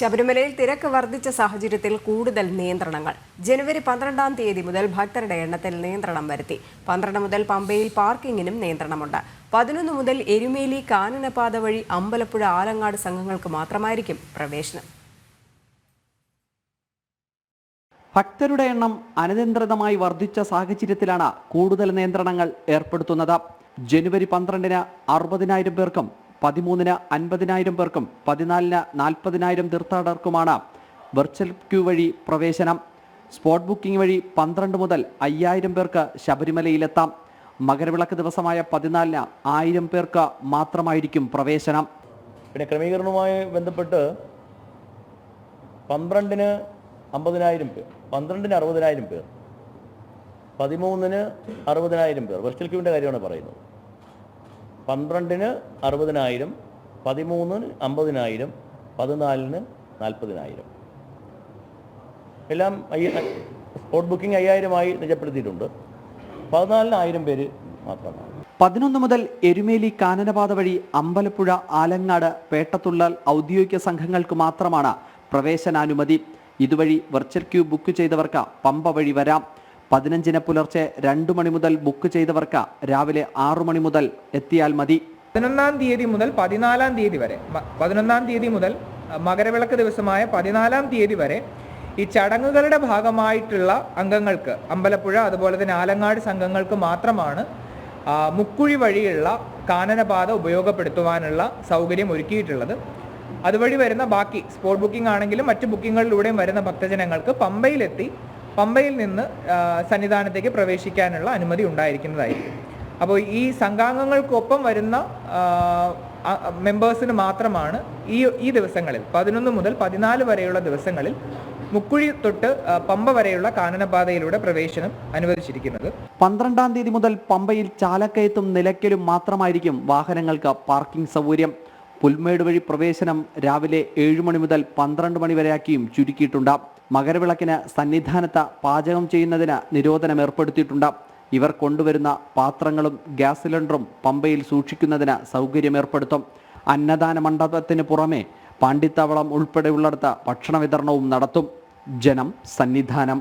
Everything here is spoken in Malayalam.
ശബരിമലയിൽ തിരക്ക് വർദ്ധിച്ച സാഹചര്യത്തിൽ കൂടുതൽ നിയന്ത്രണങ്ങൾ. ജനുവരി പന്ത്രണ്ടാം തീയതി മുതൽ ഭക്തരുടെ എണ്ണത്തിൽ നിയന്ത്രണം വരുത്തി. പന്ത്രണ്ട് മുതൽ പമ്പയിൽ പാർക്കിങ്ങിനും നിയന്ത്രണമുണ്ട്. പതിനൊന്ന് മുതൽ എരുമേലി കാനനപാത വഴി അമ്പലപ്പുഴ ആലങ്ങാട് സംഘങ്ങൾക്ക് മാത്രമായിരിക്കും പ്രവേശനം. ഭക്തരുടെ എണ്ണം അനിയന്ത്രിതമായി വർദ്ധിച്ച സാഹചര്യത്തിലാണ് കൂടുതൽ നിയന്ത്രണങ്ങൾ ഏർപ്പെടുത്തുന്നത്. ജനുവരി പന്ത്രണ്ടിന് അറുപതിനായിരം പേർക്കും പതിമൂന്നിന് അൻപതിനായിരം പേർക്കും പതിനാലിന് നാൽപ്പതിനായിരം തീർത്ഥാടകർക്കുമാണ് വെർച്വൽ ക്യൂ വഴി പ്രവേശനം. സ്പോട്ട് ബുക്കിംഗ് വഴി പന്ത്രണ്ട് മുതൽ അയ്യായിരം പേർക്ക് ശബരിമലയിലെത്താം. മകരവിളക്ക് ദിവസമായ പതിനാലിന് ആയിരം പേർക്ക് മാത്രമായിരിക്കും പ്രവേശനം. പിന്നെ ക്രമീകരണവുമായി ബന്ധപ്പെട്ട് പന്ത്രണ്ടിന് അമ്പതിനായിരം പേർ പന്ത്രണ്ടിന് അറുപതിനായിരം പേർ പതിമൂന്നിന് അറുപതിനായിരം പേർ. വെർച്വൽ ക്യൂവിന്റെ കാര്യമാണ് പറയുന്നത്. പന്ത്രണ്ടിന് അറുപതിനായിരം പതിമൂന്നിന് അമ്പതിനായിരം പതിനാലിന് നാൽപ്പതിനായിരം. എല്ലാം സ്പോട്ട് ബുക്കിംഗ് അയ്യായിരമായി നിജപ്പെടുത്തിയിട്ടുണ്ട്. പതിനാലിന് ആയിരം പേര് മാത്രമാണ്. പതിനൊന്ന് മുതൽ എരുമേലി കാനനപാത വഴി അമ്പലപ്പുഴ ആലങ്ങാട് പേട്ടത്തുള്ളൽ ഔദ്യോഗിക സംഘങ്ങൾക്ക് മാത്രമാണ് പ്രവേശനാനുമതി. ഇതുവഴി വെർച്വൽ ക്യൂ ബുക്ക് ചെയ്തവർക്ക് പമ്പ വഴി വരാം. പതിനഞ്ചിന് പുലർച്ചെ രണ്ടു മണി മുതൽ ബുക്ക് ചെയ്തവർക്ക് രാവിലെ ആറു മണി മുതൽ എത്തിയാൽ മതി. പതിനൊന്നാം തീയതി മുതൽ പതിനാലാം തീയതി വരെ പതിനൊന്നാം തീയതി മുതൽ മകരവിളക്ക് ദിവസമായ പതിനാലാം തീയതി വരെ ഈ ചടങ്ങുകളുടെ ഭാഗമായിട്ടുള്ള അംഗങ്ങൾക്ക് അമ്പലപ്പുഴ അതുപോലെ തന്നെ ആലങ്ങാട് സംഘങ്ങൾക്ക് മാത്രമാണ് മുക്കുഴി വഴിയുള്ള കാനനപാത ഉപയോഗപ്പെടുത്തുവാനുള്ള സൗകര്യം ഒരുക്കിയിട്ടുള്ളത്. അതുവഴി വരുന്ന ബാക്കി സ്പോട്ട് ബുക്കിംഗ് ആണെങ്കിലും മറ്റ് ബുക്കിങ്ങുകളിലൂടെയും വരുന്ന ഭക്തജനങ്ങൾക്ക് പമ്പയിലെത്തി പമ്പയിൽ നിന്ന് സന്നിധാനത്തേക്ക് പ്രവേശിക്കാനുള്ള അനുമതി ഉണ്ടായിരിക്കുന്നതായിരിക്കും. അപ്പോൾ ഈ സംഘാംഗങ്ങൾക്കൊപ്പം വരുന്ന മെമ്പേഴ്സിന് മാത്രമാണ് ഈ ഈ ദിവസങ്ങളിൽ പതിനൊന്ന് മുതൽ പതിനാല് വരെയുള്ള ദിവസങ്ങളിൽ മുക്കുഴി തൊട്ട് പമ്പ വരെയുള്ള കാനനപാതയിലൂടെ പ്രവേശനം അനുവദിച്ചിരിക്കുന്നത്. പന്ത്രണ്ടാം തീയതി മുതൽ പമ്പയിൽ ചാലക്കയത്തും നിലയ്ക്കലും മാത്രമായിരിക്കും വാഹനങ്ങൾക്ക് പാർക്കിംഗ് സൗകര്യം. പുൽമേട് വഴി പ്രവേശനം രാവിലെ ഏഴ് മണി മുതൽ പന്ത്രണ്ട് മണി വരെയാക്കിയും ചുരുക്കിയിട്ടുണ്ട്. മകരവിളക്കിന് സന്നിധാനത്ത് പാചകം ചെയ്യുന്നതിന് നിരോധനം ഏർപ്പെടുത്തിയിട്ടുണ്ട് ഇവർ കൊണ്ടുവരുന്ന പാത്രങ്ങളും ഗ്യാസ് സിലിണ്ടറും പമ്പയിൽ സൂക്ഷിക്കുന്നതിന് സൗകര്യം ഏർപ്പെടുത്തും അന്നദാന മണ്ഡപത്തിന് പുറമെ പാണ്ഡിത്തവളം ഉൾപ്പെടെയുള്ളിടത്ത് ഭക്ഷണ വിതരണവും നടത്തും. ജനം സന്നിധാനം.